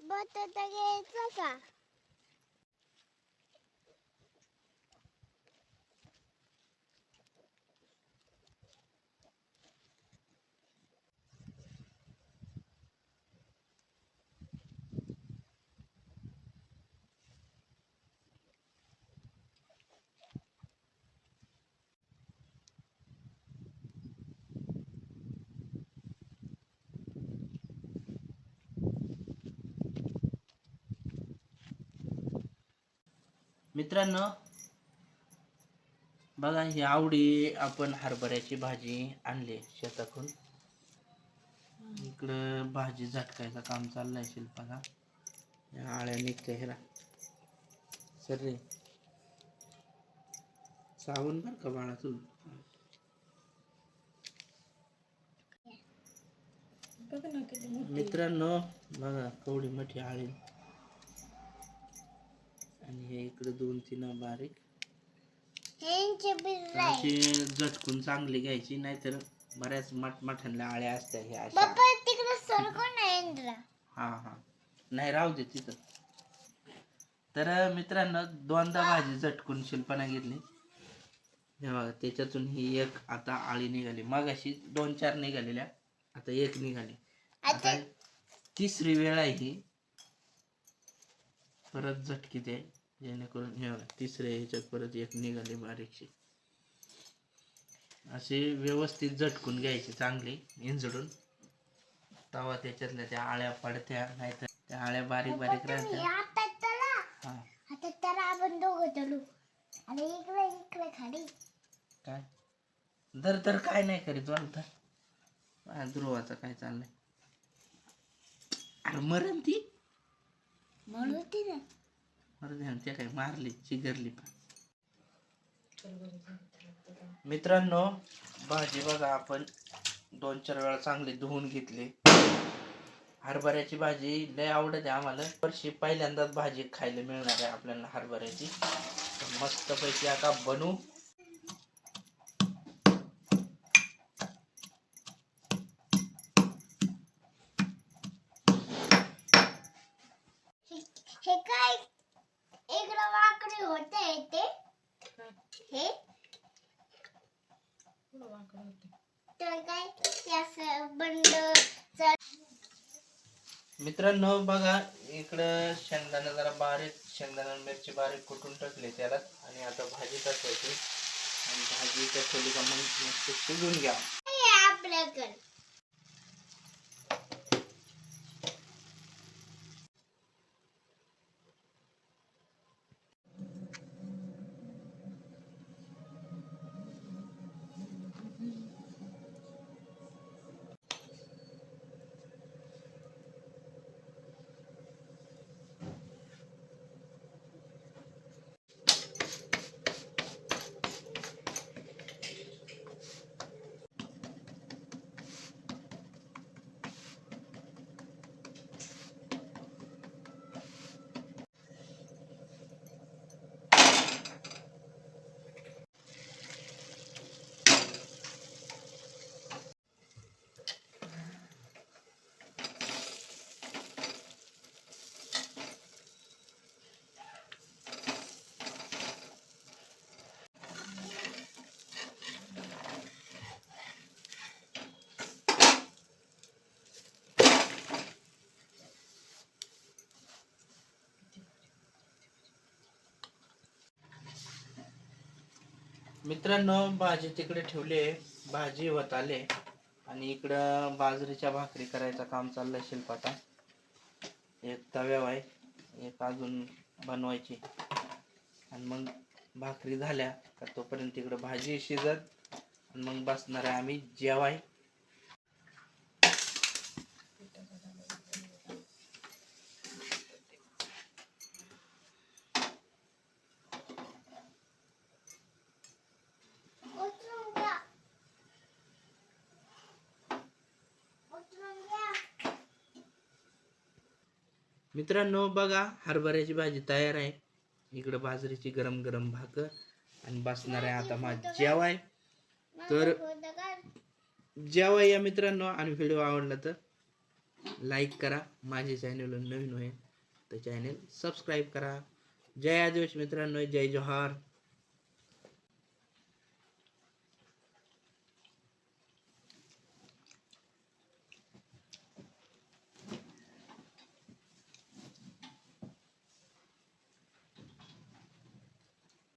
बटाटा घ्यायचा का? मित्रांनो बघा ही आवडी आपण हरभऱ्याची भाजी आणली शेतातून इकडं भाजी झटकायचं काम चाललंय शिल्पाला. आळ्या निघते हेरा सर रे. सावण बर का बाळा तू? मित्रांनो बघा कवडी मोठी आळी. आणि हे इकडे दोन तीन बारीक अशी झटकून चांगली घ्यायची नाहीतर बऱ्याच मठमठ्यांना आळ्या असत्या हे अशा. हा हा. नाही राहू दे तिथं. तर मित्रांनो दोनदा भाजी झटकून शिल्पना घेतली. हे बघा त्याच्यातून ही एक आता आळी निघाली. मग अशी दोन चार निघालेल्या आता एक निघाली. आता आता तिसरी वेळ आहे ही. परत झटकी ते जेणेकरून हे तिसऱ्या ह्याच्यात परत एक निघाली बारीकशी. असे व्यवस्थित झटकून घ्यायचे चांगले इंजडून तवा त्याच्यातल्या त्या आळ्या पडत्या नाहीतर त्या आळ्या बारीक बारीक राहत्या. हा. दर तर काय? नाही करीत वालता हा, ध्रुवाचं काय चाललंय? अरे मरण ती. म्हणून ती ना मरण त्या काय मारली चिगरली पण. मित्रांनो भाजी बघा आपण. दोन चार वेळा चांगली धुवून घेतली. हरभऱ्याची भाजी लय आवडते आहे आम्हाला. वर्षी पहिल्यांदाच भाजी खायला मिळणार आहे आपल्याला हरभऱ्याची. मस्त पैकी आता बनवू हे हे काय इकडं वाकडे होते ते हे. तर काय असं मित्रांनो बघा इकडं शेंगदाणा जरा बारीक शेंगदाणा मिरची बारीक कुटून टाकले त्याला आणि आता भाजी टाकायची. आणि भाजी टाकली का मग मस्त शिजून घ्या. आपल्याकडे. मित्रांनो भाजी तिकडे ठेवली आहे. भाजी होत आले आणि इकडं बाजरीच्या भाकरी करायचं काम चाललंय शिल्पाचा. एक तव्याव आहे. एक अजून बनवायची. आणि मग भाकरी झाल्या का तोपर्यंत तिकडं भाजी शिजत. आणि मग बसणार आहे आम्ही. जेवाय उतरून घ्या उतरून घ्या मित्रांनो बघा हरभऱ्याची भाजी तयार आहे. इकडं बाजरीची गरम गरम भाकर आणि बसणार आहे आता माझ जेवाय. तर जेवाय या मित्रांनो आणि व्हिडिओ आवडला तर लाईक करा. माझे चॅनल नवीन होईल तर चॅनेल सबस्क्राईब करा. जय आदिवासी मित्रांनो जय जोहार.